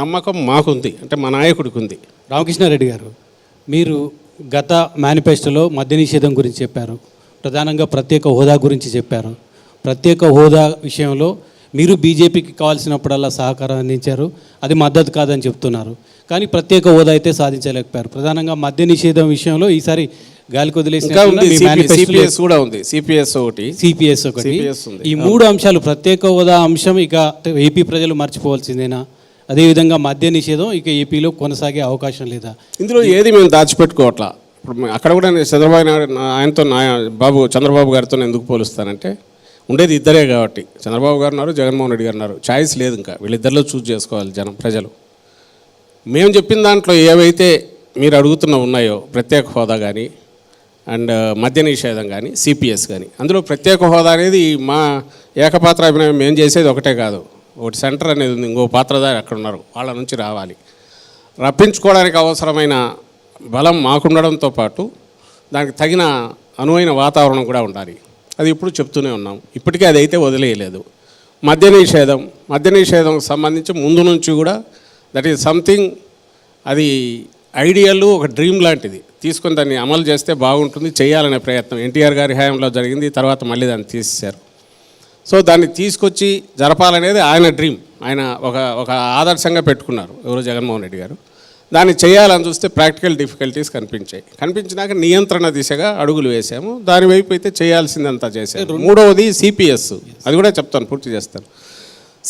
నమ్మకం మాకుంది. అంటే మా నాయకుడికి ఉంది రామకృష్ణారెడ్డి గారు మీరు గత మేనిఫెస్టోలో మద్య నిషేధం గురించి చెప్పారు. ప్రధానంగా ప్రత్యేక హోదా గురించి చెప్పారు. ప్రత్యేక హోదా విషయంలో మీరు బీజేపీకి కావాల్సినప్పుడల్లా సహకారం అందించారు. అది మద్దతు కాదని చెప్తున్నారు. కానీ ప్రత్యేక హోదా అయితే సాధించలేకపోయారు. ప్రధానంగా మద్య నిషేధం విషయంలో ఈసారి గాలి సిపిఎస్ కూడా ఉంది. సిపిఎస్ ఒకటి. సిపిఎస్ ఒకటి. ఈ మూడు అంశాలు ప్రత్యేక హోదా అంశం. ఇక ఏపీ ప్రజలు మర్చిపోవాల్సిందేనా? అదేవిధంగా మద్య నిషేధం ఇక ఏపీలో కొనసాగే అవకాశం లేదా? ఇందులో ఏది మేము దాచిపెట్టుకోవట్లా ఇప్పుడు అక్కడ కూడా నేను చంద్రబాబు నాయుడు ఆయనతో బాబు చంద్రబాబు గారితో నేను ఎందుకు పోలుస్తానంటే ఉండేది ఇద్దరే కాబట్టి. చంద్రబాబు గారు ఉన్నారు జగన్మోహన్ రెడ్డి గారు ఉన్నారు. ఛాయిస్ లేదు ఇంకా. వీళ్ళిద్దరిలో చూస్ చేసుకోవాలి జనం ప్రజలు. మేము చెప్పిన దాంట్లో ఏవైతే మీరు అడుగుతున్న ఉన్నాయో ప్రత్యేక హోదా కానీ అండ్ మద్య నిషేధం కానీ సిపిఎస్ కానీ అందులో ప్రత్యేక హోదా అనేది మా ఏకపాత్ర అభినయం మేము చేసేది ఒకటే కాదు. ఒకటి సెంటర్ అనేది ఉంది ఇంకో పాత్రధారి అక్కడ ఉన్నారు వాళ్ళ నుంచి రావాలి. రప్పించుకోవడానికి అవసరమైన బలం మాకుండడంతో పాటు దానికి తగిన అనువైన వాతావరణం కూడా ఉండాలి. అది ఇప్పుడు చెప్తూనే ఉన్నాం. ఇప్పటికీ అది అయితే వదిలేయలేదు. మద్య నిషేధం మద్య నిషేధం సంబంధించి ముందు నుంచి కూడా దట్ ఈజ్ సంథింగ్ అది ఐడియల్ ఒక డ్రీమ్ లాంటిది. తీసుకొని దాన్ని అమలు చేస్తే బాగుంటుంది చేయాలనే ప్రయత్నం. ఎన్టీఆర్ గారి హయాంలో జరిగింది తర్వాత మళ్ళీ దాన్ని తీసేశారు. సో దాన్ని తీసుకొచ్చి జరపాలనేది ఆయన డ్రీమ్. ఆయన ఒక ఒక ఆదర్శంగా పెట్టుకున్నారు ఎవరు జగన్మోహన్ రెడ్డి గారు. దాన్ని చేయాలని చూస్తే ప్రాక్టికల్ డిఫికల్టీస్ కనిపించాయి. కనిపించినాక నియంత్రణ దిశగా అడుగులు వేసాము. దాని వైపు అయితే చేయాల్సిందంతా చేశారు మూడవది సిపిఎస్ అది కూడా చెప్తాను పూర్తి చేస్తాను.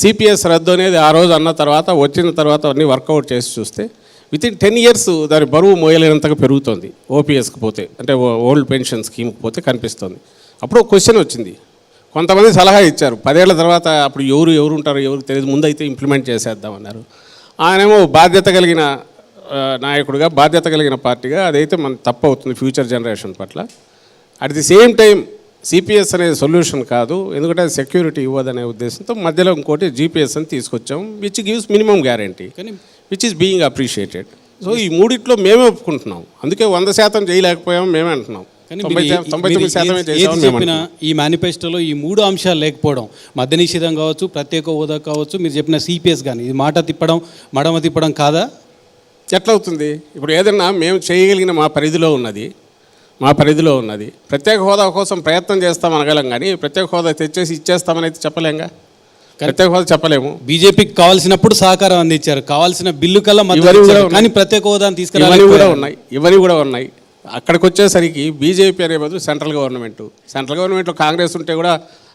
సిపిఎస్ రద్దు అనేది ఆ రోజు అన్న తర్వాత వచ్చిన తర్వాత అన్ని వర్కౌట్ చేసి చూస్తే విత్ ఇన్ టెన్ ఇయర్స్ దాని బరువు మోయలేనంతగా పెరుగుతోంది. ఓపీఎస్కి పోతే అంటే ఓల్డ్ పెన్షన్ స్కీమ్కి పోతే కనిపిస్తుంది. అప్పుడు ఒక క్వశ్చన్ వచ్చింది. కొంతమంది సలహా ఇచ్చారు. పదేళ్ళ తర్వాత అప్పుడు ఎవరు ఎవరు ఉంటారో ఎవరికి తెలియదు. ముందైతే ఇంప్లిమెంట్ చేసేద్దామన్నారు ఆయనేమో బాధ్యత కలిగిన నాయకుడిగా బాధ్యత కలిగిన పార్టీగా అదైతే మన తప్పు అవుతుంది ఫ్యూచర్ జనరేషన్ పట్ల. At the same time CPS అనేది సొల్యూషన్ కాదు. ఎందుకంటే అది సెక్యూరిటీ ఇవ్వదనే ఉద్దేశంతో మధ్యలో ఇంకోటి జీపీఎస్ అని తీసుకొచ్చాం విచ్ గివ్స్ మినిమం గ్యారంటీ కానీ which is being appreciated so ఈ మూడిట్లో మేమే ఒప్పుకుంటున్నాం. అందుకే వంద శాతం చేయలేకపోయాం మేమే అంటున్నాం. చెప్పినా ఈ మేనిఫెస్టోలో ఈ మూడు అంశాలు లేకపోవడం మద్య నిషేధం కావచ్చు ప్రత్యేక హోదా కావచ్చు మీరు చెప్పిన సిపిఎస్ కానీ ఇది మాట తిప్పడం మడమ తిప్పడం కాదా? ఎట్లా అవుతుంది? ఇప్పుడు ఏదన్నా మేము చేయగలిగిన మా పరిధిలో ఉన్నది మా పరిధిలో ఉన్నది ప్రత్యేక హోదా కోసం ప్రయత్నం చేస్తాం అనగలం కానీ ప్రత్యేక హోదా తెచ్చేసి ఇచ్చేస్తామని అయితే చెప్పలేంగా? ప్రత్యేక హోదా చెప్పలేము. బీజేపీకి కావాల్సినప్పుడు సహకారం అందించారు కావాల్సిన బిల్లు కల్లా. కానీ ప్రత్యేక హోదాను ఇవన్నీ కూడా ఉన్నాయి. ఇవన్నీ కూడా ఉన్నాయి. అక్కడికి వచ్చేసరికి బీజేపీ అనే బదులు సెంట్రల్ గవర్నమెంట్. సెంట్రల్ గవర్నమెంట్లో కాంగ్రెస్ ఉంటే కూడా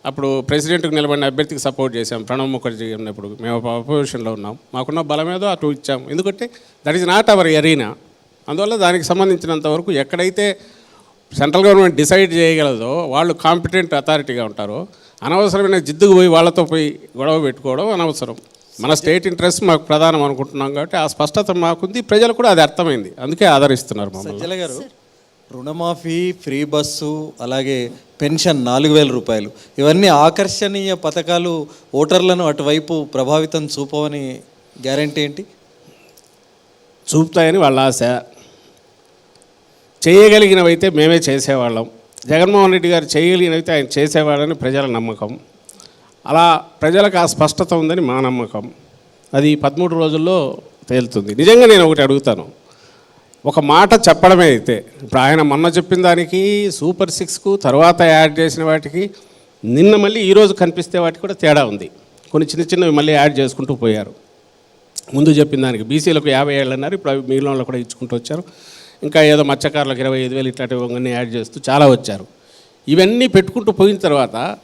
అప్పుడు ప్రెసిడెంట్కి నిలబడిన అభ్యర్థికి సపోర్ట్ చేశాం. ప్రణబ్ ముఖర్జీ ఉన్నప్పుడు మేము అపోజిషన్లో ఉన్నాం. మాకున్న బలం ఏదో అటు ఇచ్చాం. ఎందుకంటే that is not our arena అందువల్ల దానికి సంబంధించినంత వరకు ఎక్కడైతే సెంట్రల్ గవర్నమెంట్ డిసైడ్ చేయగలదో వాళ్ళు కాంపిటెంట్ అథారిటీగా ఉంటారో అనవసరమైన జిద్దుకు పోయి వాళ్ళతో పోయి గొడవ పెట్టుకోవడం అనవసరం. మన స్టేట్ ఇంట్రెస్ట్ మాకు ప్రధానం అనుకుంటున్నాం కాబట్టి ఆ స్పష్టత మాకుంది. ప్రజలు కూడా అది అర్థమైంది. అందుకే ఆదరిస్తున్నారు మమ్మల్ని. గారు రుణమాఫీ ఫ్రీ బస్సు అలాగే పెన్షన్ నాలుగు వేల రూపాయలు. ఇవన్నీ ఆకర్షణీయ పథకాలు ఓటర్లను అటువైపు ప్రభావితం చూపవని గ్యారంటీ ఏంటి? చూపుతాయని వాళ్ళ ఆశ. చేయగలిగినవైతే మేమే చేసేవాళ్ళం. జగన్మోహన్ రెడ్డి గారు చేయగలిగినవైతే ఆయన చేసేవాళ్ళని ప్రజల నమ్మకం. అలా ప్రజలకు ఆ స్పష్టత ఉందని మా నమ్మకం. అది పదమూడు రోజుల్లో తేలుతుంది. నిజంగా నేను ఒకటి అడుగుతాను. ఒక మాట చెప్పడమే అయితే ఇప్పుడు ఆయన మొన్న చెప్పిన దానికి సూపర్ సిక్స్కు తర్వాత యాడ్ చేసిన వాటికి నిన్న మళ్ళీ ఈరోజు కనిపిస్తే వాటికి కూడా తేడా ఉంది. కొన్ని చిన్న చిన్నవి మళ్ళీ యాడ్ చేసుకుంటూ పోయారు. ముందు చెప్పిన దానికి బీసీలకు యాభై ఏళ్ళు అన్నారు ఇప్పుడు అవి మిగిలిన వాళ్ళు కూడా ఇచ్చుకుంటూ వచ్చారు. ఇంకా ఏదో మత్స్యకారులకు ఇరవై ఐదు వేలు ఇట్లాంటివి యాడ్ చేస్తూ చాలా వచ్చారు. ఇవన్నీ పెట్టుకుంటూ పోయిన తర్వాత